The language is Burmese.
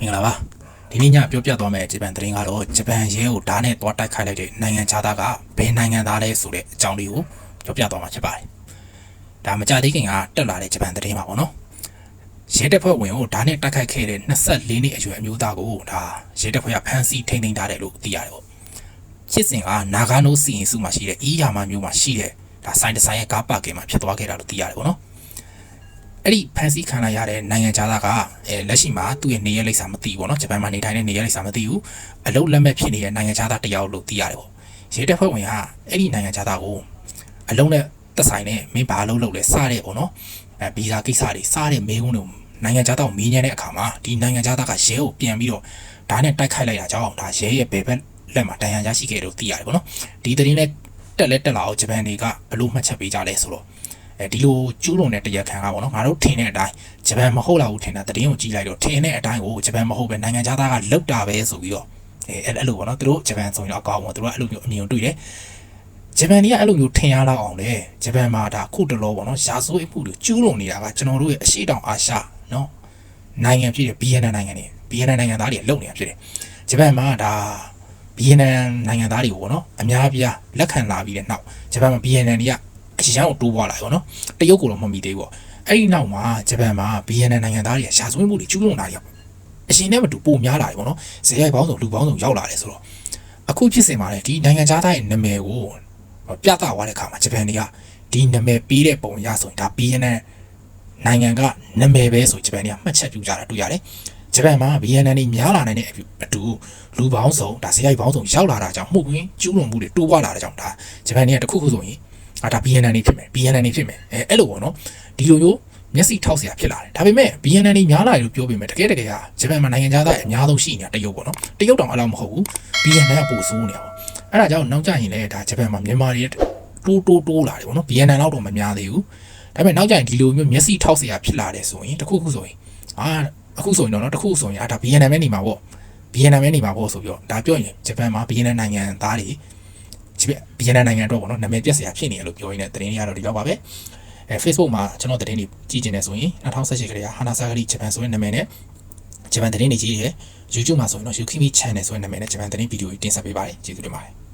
မင်္ဂလာပါဒီနေ့ညပြောပြသွားမယ့်ဂျပန်သတင်းကတော့ဂျပန်ရဲကိုဓာတ်နဲ့တွားတိုက်ခိုက်လိုက်တဲ့နိုင်ငံခြားသားကဘယ်နိုင်ငံသားလဲဆိုတဲ့အကြောင်းလေးကိုပြောပြသွားမှာဖြစ်ပါတယ်ဒါမကြသေးခင်ကတက်လာတဲ့ဂျပန်သတင်းပါပေါ့နော်ရဲတပ်ဖွဲ့ဝင်ကိုဓာတ်နဲ့တိုက်ခိုက်ခဲ့တဲ့24နှစ်အရွယ်အမျိုးသားကိုဒါရဲတပ်ဖွဲ့ကဖမ်းဆီးထိန်းသိမ်းထားတယ်လို့သိရတယ်ပေါ့ဖြစ်စဉ်ကနာဂါနိုစီရင်စုမှာရှိတဲ့အီးယာမာမျိုးမှာရှိတဲ့ဒါဆိုင်တဆိုင်ရဲ့ကားပါကင်မှာဖြစ်သွားခဲ့တာလို့သိရတယ်ပေါ့နော် အဲ့ဒီဖန်ဆီးခံလိုက်ရတဲ့နိုင်ငံခြားသားကအဲလက်ရှိမှာသူ့ရဲ့နေရလိပ်စာမသိဘူးပေါ့နော်ဂျပန်မှာနေထိုင်တဲ့နေရလိပ်စာမသိဘူးအလုံးလက်မဲ့ဖြစ်နေတဲ့နိုင်ငံခြားသားတစ်ယောက်လို့သိရတယ်ပေါ့ရဲတပ်ဖွဲ့ဝင်ကအဲ့ဒီနိုင်ငံခြားသားကိုအလုံးနဲ့သက်ဆိုင်နဲ့မင်းဘာလုပ်လုပ်လဲစတဲ့ပေါ့နော်အဲဗီဇာကိစ္စတွေစတဲ့မေးခွန်းတွေနိုင်ငံခြားသားကိုမေးမြန်းတဲ့အခါမှာဒီနိုင်ငံခြားသားကရဲကိုပြန်ပြီးတော့ဒါနဲ့တိုက်ခိုက်လိုက်တာကြောင့်ဒါရဲရဲ့ဘယ်ဘက်လက်မှာတန်ရန်ရရှိခဲ့တယ်လို့သိရတယ်ပေါ့နော်ဒီသတင်းနဲ့တက်လက်တက်လာအောင်ဂျပန်တွေကဘလို့မှတ်ချက်ပေးကြလဲဆိုတော့ အဲဒီလိုကျူးလွန်တဲ့တရားခံကပေါ့နော်ငါတို့ထင်တဲ့အတိုင်းဂျပန်မဟုတ်လာဘူးထင်တာတတိယကိုကြည့်လိုက်တော့ထင်တဲ့အတိုင်းကိုဂျပန်မဟုတ်ပဲနိုင်ငံခြားသားကလောက်တာပဲဆိုပြီးတော့အဲအဲ့အဲ့လိုပေါ့နော်သူတို့ဂျပန်ဆိုရင်တော့အကောင်းပေါ့သူတို့ကအဲ့လိုမျိုးအမြင်ကိုတွေ့တယ်ဂျပန်တွေကအဲ့လိုမျိုးထင်ရတော့အောင်လေဂျပန်မှာဒါခုတလောပေါ့နော်ရာဇဝတ်မှုတွေကျူးလွန်နေတာကကျွန်တော်တို့ရဲ့အရှိတောင်အာရှနော်နိုင်ငံဖြစ်တဲ့ BNN နိုင်ငံတွေ BNN နိုင်ငံသားတွေလုံနေတာဖြစ်တယ်ဂျပန်မှာဒါ BNN နိုင်ငံသားတွေကိုပေါ့နော်အများအပြားလက်ခံလာပြီးတဲ့နောက်ဂျပန်မှာ BNN တွေက အရန်ကိုတိုးပွားလာရောနော်တရုတ်ကိုတော့မမီသေးဘူးပေါ့အဲ့ဒီနောက်မှာဂျပန်မှာ BNN နိုင်ငံသားတွေကရှားစွင်းမှုတွေကျူးလွန်လာတယ်အရှင်နဲ့မတူပိုများလာတယ်ပေါ့နော်ဇေယျပေါင်းစုံလူပေါင်းစုံရောက်လာတယ်ဆိုတော့အခုဖြစ်စင်မှာလေဒီနိုင်ငံသားရဲ့နာမည်ကိုပြသသွားတဲ့အခါမှာဂျပန်တွေကဒီနာမည်ပေးတဲ့ပုံရဆိုရင်ဒါ BNN နိုင်ငံကနာမည်ပဲဆိုဂျပန်တွေကမှတ်ချက်ပြုကြတာတွေ့ရတယ်ဂျပန်မှာ BNN တွေများလာနိုင်တဲ့အတူလူပေါင်းစုံဒါဇေယျပေါင်းစုံရောက်လာတာကြောင့်မှုကွင်းကျူးလွန်မှုတွေတိုးပွားလာတဲ့ကြောင့်ဒါဂျပန်တွေကတစ်ခုခုဆိုရင် အာဒါ BNN နေဖြစ်မယ် BNN နေဖြစ်မယ်အဲအဲ့လိုပေါ့နော်ဒီလိုမျိုးမျက်စိထောက်เสียဖြစ်လာတယ်ဒါပေမဲ့ BNN နေများလာတယ်လို့ပြောပေမဲ့တကယ်တကယ်ကဂျပန်မှာနိုင်ငံသားတွေအများဆုံးရှိနေတာတရုတ်ပေါ့နော်တရုတ်တောင်အလောက်မဟုတ်ဘူး BNN ကပိုဆိုးနေတာပေါ့အဲ့ဒါကြောင့်နောက်ကျရင်လည်းဒါဂျပန်မှာမြန်မာတွေတိုးတိုးတိုးလာတယ်ပေါ့နော် BNN လောက်တော့မများသေးဘူးဒါပေမဲ့နောက်ကျရင်ဒီလိုမျိုးမျက်စိထောက်เสียဖြစ်လာတယ်ဆိုရင်တခုခုဆိုရင်အာအခုဆိုရင်တော့နော်တခုဆိုရင်အာဒါ BNN ပဲနေမှာပေါ့ BNN ပဲနေမှာပေါ့ဆိုပြီးတော့ဒါပြောရင်ဂျပန်မှာ BNN နိုင်ငံသားတွေ ဒီဘီယန်နိုင်ငံအတွက်ပေါ့နော်နာမည်ပြက်စရာဖြစ်နေရလို့ပြောရင်းနဲ့သတင်းတွေကတော့ဒီလောက်ပါပဲအဲ Facebook မှာကျွန်တော်သတင်းတွေကြည့်ကျင်နေဆိုရင်2018ကလေးကဟာနာဆာဂရီဂျပန်ဆိုတဲ့နာမည်နဲ့ဂျပန်သတင်းတွေကြီးတယ် YouTube မှာဆိုရင်တော့ Yukimi Channel ဆိုတဲ့နာမည်နဲ့ဂျပန်သတင်းဗီဒီယိုတွေတင်ဆက်ပေးပါတယ်ကျေးဇူးတင်ပါတယ်